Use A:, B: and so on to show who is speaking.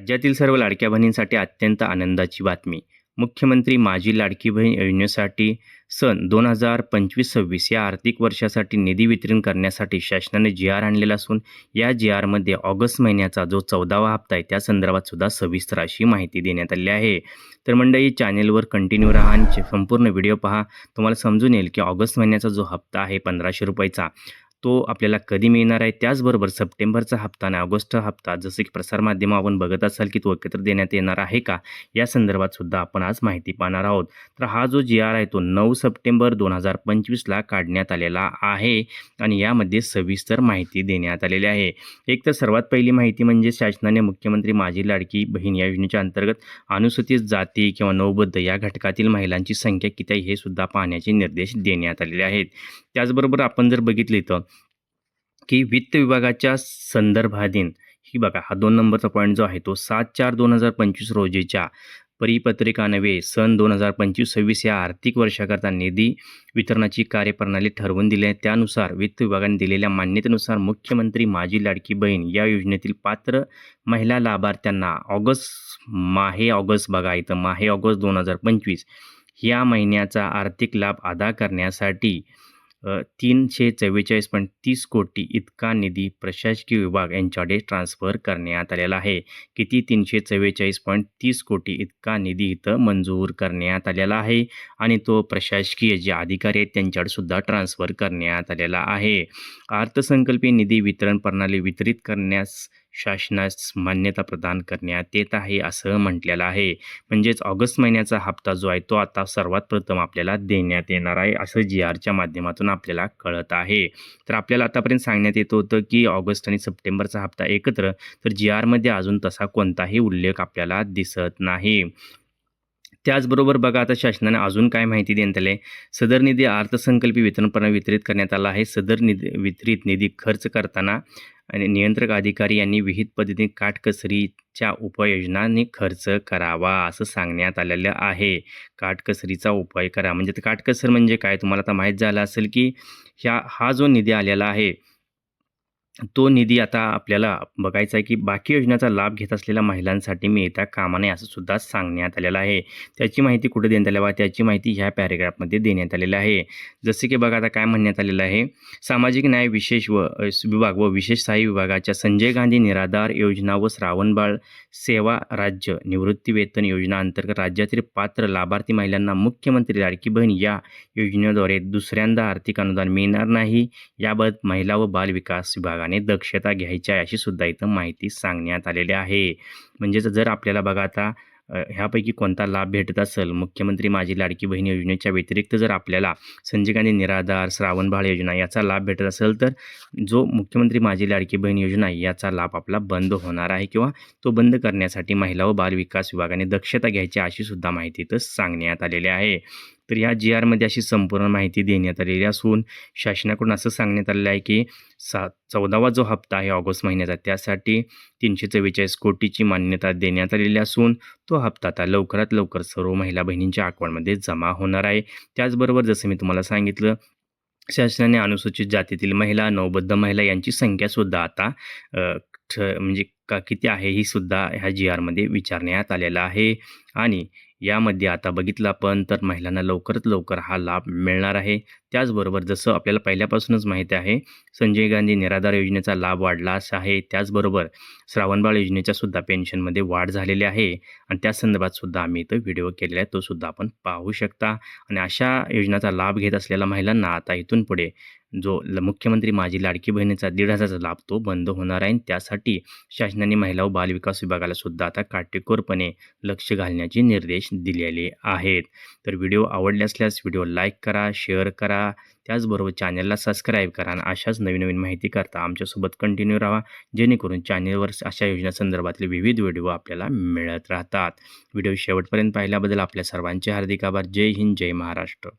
A: राज्यातील सर्व लाडक्या बहिणींसाठी अत्यंत आनंदाची बातमी. मुख्यमंत्री माझी लाडकी बहीण योजनेसाठी सन दोन हजार पंचवीस सव्वीस या आर्थिक वर्षासाठी निधी वितरण करण्यासाठी शासनाने जी आर आणलेला असून या जी आरमध्ये ऑगस्ट महिन्याचा जो चौदावा हप्ता आहे त्या संदर्भात सुद्धा सविस्तर अशी माहिती देण्यात आली आहे. तर मंडळी चॅनेलवर कंटिन्यू राहा आणि संपूर्ण व्हिडिओ पहा. तुम्हाला समजून येईल की ऑगस्ट महिन्याचा जो हप्ता आहे पंधराशे रुपयाचा तो आपल्याला कधी मिळणार आहे? त्याचबरोबर सप्टेंबरचा हप्ता आणि ऑगस्ट हप्ता जसं की प्रसारमाध्यमं आपण बघत असाल की तो एकत्र देण्यात येणार आहे का? या संदर्भात सुद्धा आपण आज माहिती पाहणार आहोत. तर हा जो जी आर आहे तो नऊ सप्टेंबर दोन हजार पंचवीसला काढण्यात आलेला आहे आणि यामध्ये सविस्तर माहिती देण्यात आलेली आहे. एक तर सर्वात पहिली माहिती म्हणजे शासनाने मुख्यमंत्री माझी लाडकी बहीण या योजनेच्या अंतर्गत अनुसूचित जाती किंवा नवबद्ध या घटकातील महिलांची संख्या किती आहे हे सुद्धा पाहण्याचे निर्देश देण्यात आलेले आहेत. त्याचबरोबर आपण जर बघितले तर की वित्त विभागाच्या संदर्भाधीन ही बघा हा दोन नंबरचा पॉईंट जो आहे तो सात चार दोन हजार पंचवीस रोजीच्या परिपत्रिका नव्हे सन दोन हजार पंचवीस सव्वीस या आर्थिक वर्षाकरता निधी वितरणाची कार्यप्रणाली ठरवून दिली आहे. त्यानुसार वित्त विभागाने दिलेल्या मान्यतेनुसार मुख्यमंत्री माझी लाडकी बहीण या योजनेतील पात्र महिला लाभार्थ्यांना ऑगस्ट माहे ऑगस्ट बघा इथं माहे ऑगस्ट दोन हजार पंचवीस या महिन्याचा आर्थिक लाभ अदा करण्यासाठी तीनशे चव्वेचाळीस पॉईंट तीस कोटी इतका निधी प्रशासकीय विभाग यांच्याकडे ट्रान्स्फर करण्यात आलेला आहे. किती? तीनशे चव्वेचाळीस पॉईंट तीस कोटी इतका निधी इथं मंजूर करण्यात आलेला आहे. आणि तो प्रशासकीय जे अधिकारी आहेत त्यांच्याकडे सुद्धा ट्रान्स्फर करण्यात आलेला आहे. अर्थसंकल्पीय निधी वितरण प्रणाली वितरित करण्यास शासनास मान्यता प्रदान करण्यात येत आहे असं म्हटलेलं आहे. म्हणजेच ऑगस्ट महिन्याचा हप्ता जो आहे तो आता सर्वात प्रथम आपल्याला देण्यात येणार आहे असं जी आरच्या माध्यमातून आपल्याला कळत आहे. तर आपल्याला आतापर्यंत सांगण्यात येत होतं की ऑगस्ट आणि सप्टेंबरचा हप्ता एकत्र तर जी आरमध्ये अजून तसा कोणताही उल्लेख आपल्याला दिसत नाही. त्याचबरोबर बघा आता शासनाने अजून काय माहिती देण्यात आली आहे? सदर निधी अर्थसंकल्पीय वितरण वितरित करण्यात आला आहे. सदर निधी वितरित निधी खर्च करताना आणि नियंत्रक अधिकारी यांनी विहित पद्धतीने काटकसरीच्या उपाययोजनांनी खर्च करावा असं सांगण्यात आलेलं आहे. काटकसरीचा उपाय करा. म्हणजे ते काटकसर म्हणजे काय? तुम्हाला आता माहीत झालं असेल की ह्या हा जो निधी आलेला आहे तो निधी आता आपल्याला बघायचा आहे की बाकी योजनेचा लाभ घेत असलेल्या महिलांसाठी मिळता कामा नये असं सुद्धा सांगण्यात आलेलं आहे. त्याची माहिती कुठे देण्यात आली आहे? त्याची माहिती ह्या पॅरेग्राफमध्ये देण्यात आलेली आहे. जसे की बघा आता काय म्हणण्यात आलेलं आहे? सामाजिक न्याय विशेष व विभाग व विशेष सहाय्य विभागाच्या संजय गांधी निराधार योजना व श्रावणबाळ सेवा राज्य निवृत्ती वेतन योजना अंतर्गत राज्यातील पात्र लाभार्थी महिलांना मुख्यमंत्री लाडकी बहीण या योजनेद्वारे दुसऱ्यांदा आर्थिक अनुदान मिळणार नाही. याबाबत महिला व बाल विकास विभागाने दक्षता घ्यायची आहे अशी सुद्धा इथं माहिती सांगण्यात आलेली आहे. म्हणजेच जर आपल्याला बघा आता ह्यापैकी कोणता लाभ भेटत असेल मुख्यमंत्री माझी लाडकी बहीण योजनेच्या व्यतिरिक्त जर आपल्याला संजय गांधी निराधार श्रावणबाळ योजना याचा लाभ भेटत असेल तर जो मुख्यमंत्री माझी लाडकी बहीण योजना आहे याचा लाभ आपला बंद होणार आहे किंवा तो बंद करण्यासाठी महिला व बाल विकास विभागाने दक्षता घ्यायची अशी सुद्धा माहिती इथं सांगण्यात आलेली आहे. तर या जी आरमध्ये अशी संपूर्ण माहिती देण्यात आलेली असून शासनाकडून असं सांगण्यात आलेलं आहे की सा चौदावा जो हप्ता आहे ऑगस्ट महिन्याचा त्यासाठी तीनशे चव्वेचाळीस कोटीची मान्यता देण्यात आलेली असून तो हप्ता आता लवकरात लवकर सर्व महिला बहिणींच्या अकाउंटमध्ये जमा होणार आहे. त्याचबरोबर जसं मी तुम्हाला सांगितलं शासनाने अनुसूचित जातीतील महिला नवबद्ध महिला यांची संख्यासुद्धा आता ठ म्हणजे का किती आहे ही सुद्धा ह्या जी आरमध्ये विचारण्यात आलेला आहे. आणि यामध्ये आता बघितलं आपण तर महिलांना लवकरात लवकर हा लाभ मिळणार आहे. त्याचबरोबर जसं आपल्याला पहिल्यापासूनच माहिती आहे संजय गांधी निराधार योजनेचा लाभ वाढलाच आहे. त्याचबरोबर श्रावणबाळ योजनेच्या सुद्धा पेन्शनमध्ये वाढ झालेली आहे. आणि त्या संदर्भात सुद्धा आम्ही इथं व्हिडिओ केलेला आहे. तो सुद्धा आपण पाहू शकता. आणि अशा योजनेचा लाभ घेत असलेल्या महिलांना आता इथून पुढे जो ल मुख्यमंत्री माझी लाडकी बहिणीचा दीड हजारचा लाभ तो बंद होणार आहे. आणि त्यासाठी शासनाने महिला व बालविकास विभागाला सुद्धा आता काटेकोरपणे लक्ष घालण्याचे निर्देश दिलेले आहेत. तर व्हिडिओ आवडले असल्यास व्हिडिओ लाईक करा शेअर करा. त्याचबरोबर चॅनलला सबस्क्राईब करा आणि अशाच नवीन नवीन माहिती करता आमच्यासोबत कंटिन्यू राहा. जेणेकरून चॅनलवर अशा योजना संदर्भातले विविध व्हिडिओ आपल्याला मिळत राहतात. व्हिडिओ शेवटपर्यंत पाहिल्याबद्दल आपल्या सर्वांचे हार्दिक आभार. जय हिंद जय महाराष्ट्र.